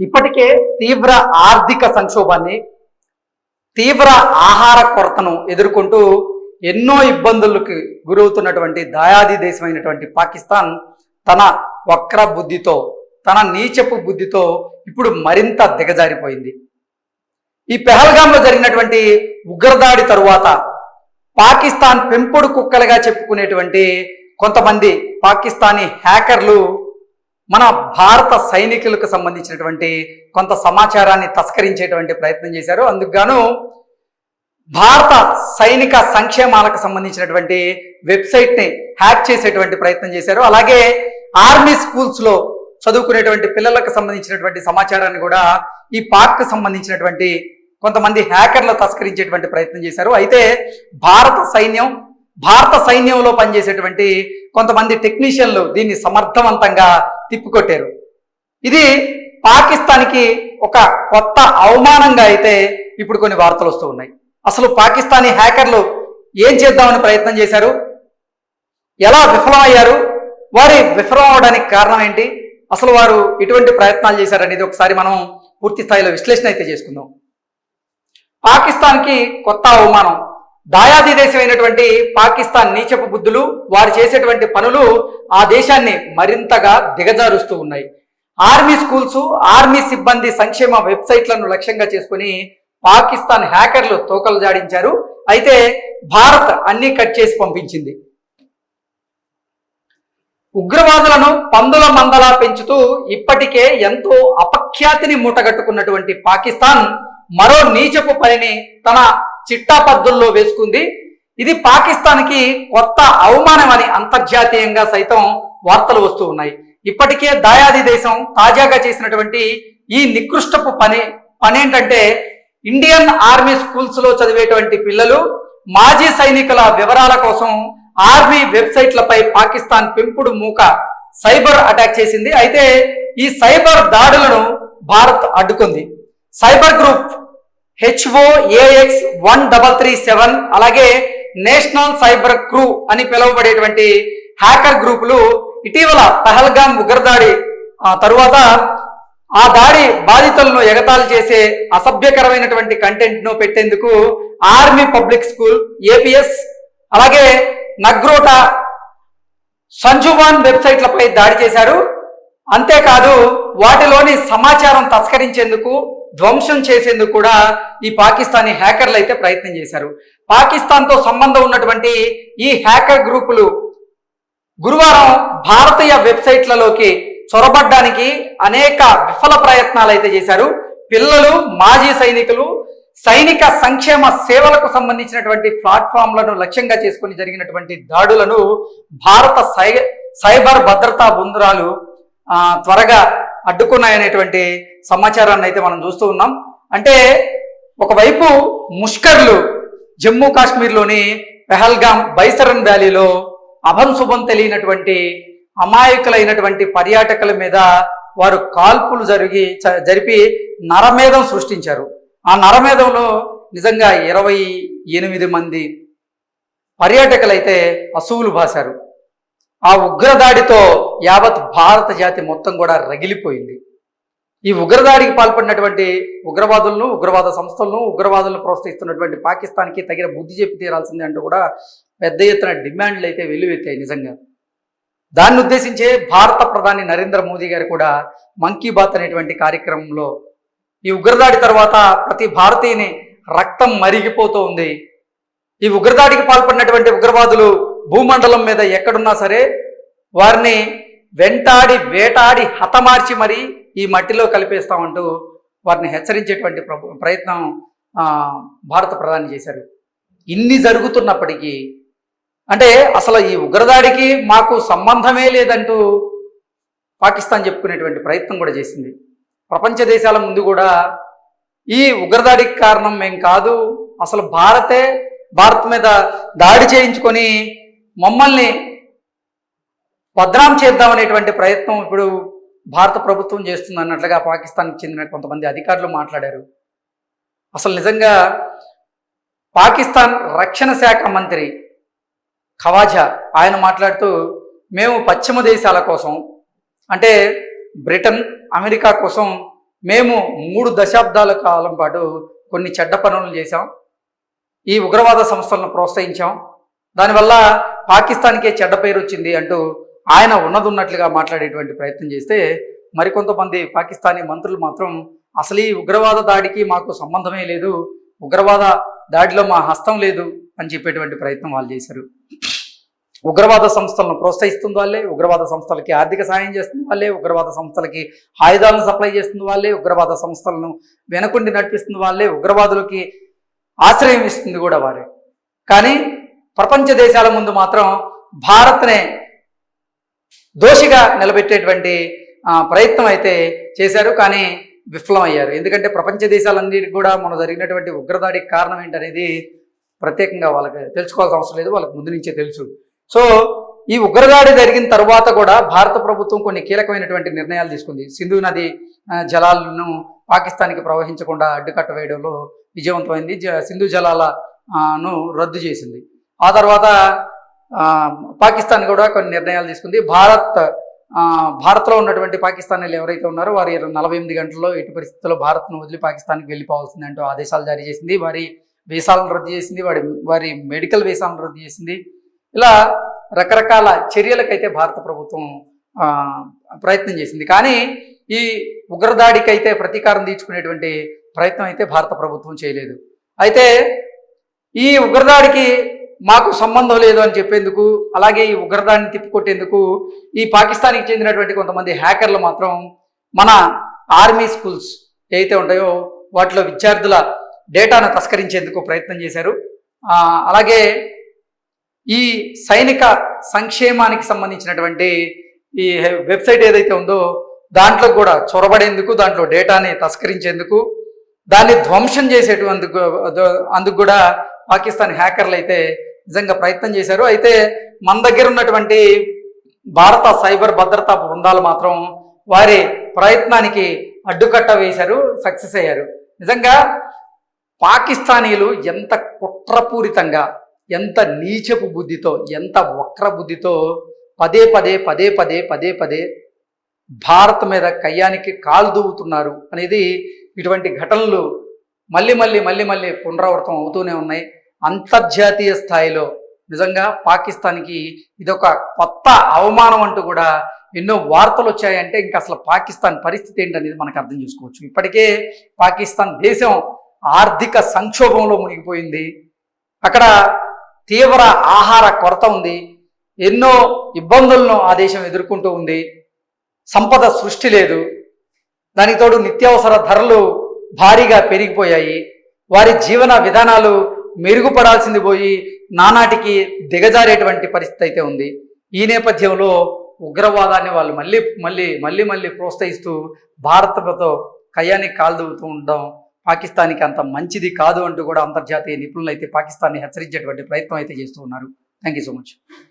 ఇప్పటికే తీవ్ర ఆర్థిక సంక్షోభాన్ని తీవ్ర ఆహార కొరతను ఎదుర్కొంటూ ఎన్నో ఇబ్బందులకు గురవుతున్నటువంటి దాయాది దేశమైనటువంటి పాకిస్తాన్ తన వక్ర బుద్ధితో తన నీచపు బుద్ధితో ఇప్పుడు మరింత దిగజారిపోయింది. ఈ పెహల్గాంలో జరిగినటువంటి ఉగ్రదాడి తరువాత పాకిస్తాన్ పెంపుడు కుక్కలుగా చెప్పుకునేటువంటి కొంతమంది పాకిస్తానీ హ్యాకర్లు మన భారత సైనికులకు సంబంధించినటువంటి కొంత సమాచారాన్ని తస్కరించేటువంటి ప్రయత్నం చేశారు. అందుకుగాను భారత సైనిక సంక్షేమాలకు సంబంధించినటువంటి వెబ్సైట్ని హ్యాక్ చేసేటువంటి ప్రయత్నం చేశారు. అలాగే ఆర్మీ స్కూల్స్లో చదువుకునేటువంటి పిల్లలకు సంబంధించినటువంటి సమాచారాన్ని కూడా ఈ పాక్ సంబంధించినటువంటి కొంతమంది హ్యాకర్లు తస్కరించేటువంటి ప్రయత్నం చేశారు. అయితే భారత సైన్యం భారత సైన్యంలో పనిచేసేటువంటి కొంతమంది టెక్నీషియన్లు దీన్ని సమర్థవంతంగా తిప్పికొట్టారు. ఇది పాకిస్తాన్కి ఒక కొత్త అవమానంగా అయితే ఇప్పుడు కొన్ని వార్తలు వస్తూ ఉన్నాయి. అసలు పాకిస్తానీ హ్యాకర్లు ఏం చేద్దామని ప్రయత్నం చేశారు? ఎలా విఫలమయ్యారు? వారి విఫలం అవడానికి కారణం ఏంటి? అసలు వారు ఎటువంటి ప్రయత్నాలు చేశారనేది ఒకసారి మనం పూర్తి స్థాయిలో విశ్లేషణ అయితే చేసుకుందాం. పాకిస్తాన్కి కొత్త అవమానం. దాయాది దేశమైనటువంటి పాకిస్తాన్ నీచపు బుద్ధులు వారు చేసేటువంటి పనులు ఆ దేశాన్ని మరింతగా దిగజారుస్తూ ఉన్నాయి. ఆర్మీ స్కూల్స్ ఆర్మీ సిబ్బంది సంక్షేమ వెబ్సైట్లను లక్ష్యంగా చేసుకుని పాకిస్తాన్ హ్యాకర్లు తోకలు జాడించారు. అయితే భారత్ అన్ని కట్ చేసి పంపించింది. ఉగ్రవాదులను పందుల మందలా పెంచుతూ ఇప్పటికే ఎంతో అపఖ్యాతిని మూటగట్టుకున్నటువంటి పాకిస్తాన్ మరో నీచపు పనిని తన చిట్టాపద్దుల్లో వేసుకుంది. ఇది పాకిస్తాన్కి కొత్త అవమానం అని అంతర్జాతీయంగా సైతం వార్తలు వస్తూ ఉన్నాయి. ఇప్పటికే దాయాది దేశం తాజాగా చేసినటువంటి ఈ నికృష్టపు పని పనేంటంటే ఇండియన్ ఆర్మీ స్కూల్స్లో చదివేటువంటి పిల్లలు మాజీ సైనికుల వివరాల కోసం ఆర్మీ వెబ్సైట్లపై పాకిస్తాన్ పెంపుడు మూక సైబర్ అటాక్ చేసింది. అయితే ఈ సైబర్ దాడులను Bharat అడ్డుకుంది. Cyber group H O A X one double three seven అలాగే నేషనల్ సైబర్ క్రూ అని పిలువబడేటువంటి హ్యాకర్ గ్రూపులు ఇటీవల పహల్గామ్ ఉగ్రదాడి తరువాత ఆ దాడి బాధితులను ఎగతాళి చేసే అసభ్యకరమైనటువంటి కంటెంట్ను పెట్టేందుకు ఆర్మీ పబ్లిక్ స్కూల్ ఏపీఎస్ అలాగే నగ్రోటా సంజువాన్ వెబ్సైట్లపై దాడి చేశారు. అంతేకాదు వాటిలోని సమాచారం తస్కరించేందుకు ధ్వంసం చేసేందుకు కూడా ఈ పాకిస్తానీ హ్యాకర్లు అయితే ప్రయత్నం చేశారు. పాకిస్తాన్తో సంబంధం ఉన్నటువంటి ఈ హ్యాకర్ గ్రూపులు గురువారం భారతీయ వెబ్సైట్లలోకి చొరబడ్డానికి అనేక విఫల ప్రయత్నాలు అయితే చేశారు. పిల్లలు మాజీ సైనికులు సైనిక సంక్షేమ సేవలకు సంబంధించినటువంటి ప్లాట్ఫామ్లను లక్ష్యంగా చేసుకుని జరిగినటువంటి దాడులను భారత సై సైబర్ భద్రతా బృందరాలు త్వరగా అడ్డుకున్నాయనేటువంటి సమాచారాన్ని అయితే మనం చూస్తూ ఉన్నాం. అంటే ఒకవైపు ముష్కర్లు జమ్మూ కాశ్మీర్లోని పెహల్గాం బైసరన్ వ్యాలీలో అభం శుభం తెలియనటువంటి అమాయకులైనటువంటి పర్యాటకుల మీద వారు కాల్పులు జరిగి జరిపి నరమేధం సృష్టించారు. ఆ నరమేధంలో నిజంగా ఇరవై ఎనిమిది మంది పర్యాటకులైతే అసువులు బాశారు ఆ ఉగ్రదాడితో యావత్ భారత జాతి మొత్తం కూడా రగిలిపోయింది. ఈ ఉగ్రదాడికి పాల్పడినటువంటి ఉగ్రవాదులను ఉగ్రవాద సంస్థలను ఉగ్రవాదులను ప్రోత్సహిస్తున్నటువంటి పాకిస్తాన్కి తగిన బుద్ధి చెప్పి తీరాల్సిందే అంటూ కూడా పెద్ద ఎత్తున డిమాండ్లు అయితే వెల్లువెత్తాయి నిజంగా. దాన్ని ఉద్దేశించే భారత ప్రధాని నరేంద్ర మోదీ గారు కూడా మంకీ బాత్ అనేటువంటి కార్యక్రమంలో ఈ ఉగ్రదాడి తర్వాత ప్రతి భారతీయుని రక్తం మరిగిపోతూ ఉంది. ఈ ఉగ్రదాడికి పాల్పడినటువంటి ఉగ్రవాదులు భూమండలం మీద ఎక్కడున్నా సరే వారిని వెంటాడి వేటాడి హతమార్చి మరి ఈ మట్టిలో కలిపేస్తామంటూ వారిని హెచ్చరించేటువంటి ప్రయత్నం భారత ప్రధాని చేశారు. ఇన్ని జరుగుతున్నప్పటికీ అంటే అసలు ఈ ఉగ్రదాడికి మాకు సంబంధమే లేదంటూ పాకిస్తాన్ చెప్పుకునేటువంటి ప్రయత్నం కూడా చేసింది. ప్రపంచ దేశాల ముందు కూడా ఈ ఉగ్రదాడికి కారణం మేం కాదు అసలు భారతే భారత్ మీద దాడి చేయించుకొని మమ్మల్ని బద్నాం చేద్దామనేటువంటి ప్రయత్నం ఇప్పుడు భారత ప్రభుత్వం చేస్తుంది అన్నట్లుగా పాకిస్తాన్కి చెందిన కొంతమంది అధికారులు మాట్లాడారు. అసలు నిజంగా పాకిస్తాన్ రక్షణ శాఖ మంత్రి ఖవాజా ఆయన మాట్లాడుతూ మేము పశ్చిమ దేశాల కోసం అంటే బ్రిటన్ అమెరికా కోసం మేము మూడు దశాబ్దాల కాలం పాటు కొన్ని చెడ్డ పనులు చేశాం. ఈ ఉగ్రవాద సంస్థలను ప్రోత్సహించాం. దానివల్ల పాకిస్తాన్కే చెడ్డ పేరు వచ్చింది అంటూ ఆయన ఉన్నదున్నట్లుగా మాట్లాడేటువంటి ప్రయత్నం చేస్తే మరికొంతమంది పాకిస్తానీ మంత్రులు మాత్రం అసలు ఈ ఉగ్రవాద దాడికి మాకు సంబంధమే లేదు ఉగ్రవాద దాడిలో మా హస్తం లేదు అని చెప్పేటువంటి ప్రయత్నం వాళ్ళు చేశారు. ఉగ్రవాద సంస్థలను ప్రోత్సహిస్తుంది వాళ్ళే ఉగ్రవాద సంస్థలకి ఆర్థిక సాయం చేస్తుంది వాళ్ళే ఉగ్రవాద సంస్థలకి ఆయుధాలను సప్లై చేస్తుంది వాళ్ళే ఉగ్రవాద సంస్థలను వెనకుండి నడిపిస్తుంది వాళ్ళే ఉగ్రవాదులకి ఆశ్రయం ఇస్తుంది కూడా వారే. కానీ ప్రపంచ దేశాల ముందు మాత్రం భారత్నే దోషిగా నిలబెట్టేటువంటి ప్రయత్నం అయితే చేశారు. కానీ విఫలమయ్యారు. ఎందుకంటే ప్రపంచ దేశాలన్నిటికీ కూడా మనం జరిగినటువంటి ఉగ్రదాడికి కారణం ఏంటనేది ప్రత్యేకంగా వాళ్ళకి తెలుసుకోవాల్సిన అవసరం లేదు. వాళ్ళకి ముందు నుంచే తెలుసు. సో ఈ ఉగ్రదాడి జరిగిన తర్వాత కూడా భారత ప్రభుత్వం కొన్ని కీలకమైనటువంటి నిర్ణయాలు తీసుకుంది. సింధు నది జలాలను పాకిస్తాన్కి ప్రవహించకుండా అడ్డుకట్ట వేయడంలో విజయవంతమైంది. జ- సింధు జలాలను రద్దు చేసింది. ఆ తర్వాత పాకిస్తాన్ కూడా కొన్ని నిర్ణయాలు తీసుకుంది. భారత్ భారత్లో ఉన్నటువంటి పాకిస్తానీలు ఎవరైతే ఉన్నారో వారి నలభై ఎనిమిది గంటల్లో ఎట్టి పరిస్థితుల్లో భారత్ను వదిలి పాకిస్తాన్కి వెళ్ళిపోవాల్సింది అంటూ ఆదేశాలు జారీ చేసింది. వారి వీసాలను రద్దు చేసింది. వారి వారి మెడికల్ వీసాలను రద్దు చేసింది. ఇలా రకరకాల చర్యలకైతే భారత ప్రభుత్వం ప్రయత్నం చేసింది. కానీ ఈ ఉగ్రదాడికి అయితే ప్రతీకారం తీర్చుకునేటువంటి ప్రయత్నం అయితే భారత ప్రభుత్వం చేయలేదు. అయితే ఈ ఉగ్రదాడికి మాకు సంబంధం లేదు అని చెప్పేందుకు అలాగే ఈ ఉగ్రదాన్ని తిప్పికొట్టేందుకు ఈ పాకిస్తాన్కి చెందినటువంటి కొంతమంది హ్యాకర్లు మాత్రం మన ఆర్మీ స్కూల్స్ ఏవైతే ఉంటాయో వాటిలో విద్యార్థుల డేటాను తస్కరించేందుకు ప్రయత్నం చేశారు. అలాగే ఈ సైనిక సంక్షేమానికి సంబంధించినటువంటి ఈ వెబ్సైట్ ఏదైతే ఉందో దాంట్లో కూడా చొరబడేందుకు దాంట్లో డేటాని తస్కరించేందుకు దాన్ని ధ్వంసం చేసేటువంటి అందుకు కూడా పాకిస్తాన్ హ్యాకర్లు అయితే నిజంగా ప్రయత్నం చేశారు. అయితే మన దగ్గర ఉన్నటువంటి భారత సైబర్ భద్రతా బృందాలు మాత్రం వారి ప్రయత్నానికి అడ్డుకట్ట వేశారు సక్సెస్ అయ్యారు. నిజంగా పాకిస్తానీలు ఎంత కుట్రపూరితంగా ఎంత నీచపు బుద్ధితో ఎంత వక్ర బుద్ధితో పదే పదే పదే పదే పదే పదే భారత్ మీద కయ్యానికి కాలు దూవుతున్నారు అనేది ఇటువంటి ఘటనలు మళ్ళీ మళ్ళీ మళ్ళీ మళ్ళీ పునరావృతం అవుతూనే ఉన్నాయి. అంతర్జాతీయ స్థాయిలో నిజంగా పాకిస్తాన్కి ఇదొక కొత్త అవమానం అంటూ కూడా ఎన్నో వార్తలు వచ్చాయంటే ఇంకా అసలు పాకిస్తాన్ పరిస్థితి ఏంటనేది మనకు అర్థం చేసుకోవచ్చు. ఇప్పటికే పాకిస్తాన్ దేశం ఆర్థిక సంక్షోభంలో మునిగిపోయింది. అక్కడ తీవ్ర ఆహార కొరత ఉంది. ఎన్నో ఇబ్బందులను ఆ దేశం ఎదుర్కొంటూ ఉంది. సంపద సృష్టి లేదు. దానికి తోడు నిత్యావసర ధరలు భారీగా పెరిగిపోయాయి. వారి జీవన విధానాలు మెరుగుపడాల్సింది పోయి నానాటికి దిగజారేటువంటి పరిస్థితి అయితే ఉంది. ఈ నేపథ్యంలో ఉగ్రవాదాన్ని వాళ్ళు మళ్ళీ మళ్ళీ మళ్ళీ మళ్ళీ ప్రోత్సహిస్తూ భారత్తో కయ్యానికి కాల్దుతూ ఉండడం పాకిస్తాన్కి అంత మంచిది కాదు అంటూ కూడా అంతర్జాతీయ నిపుణులు అయితే పాకిస్తాన్ని హెచ్చరించేటువంటి ప్రయత్నం అయితే చేస్తూ ఉన్నారు. Thank you so much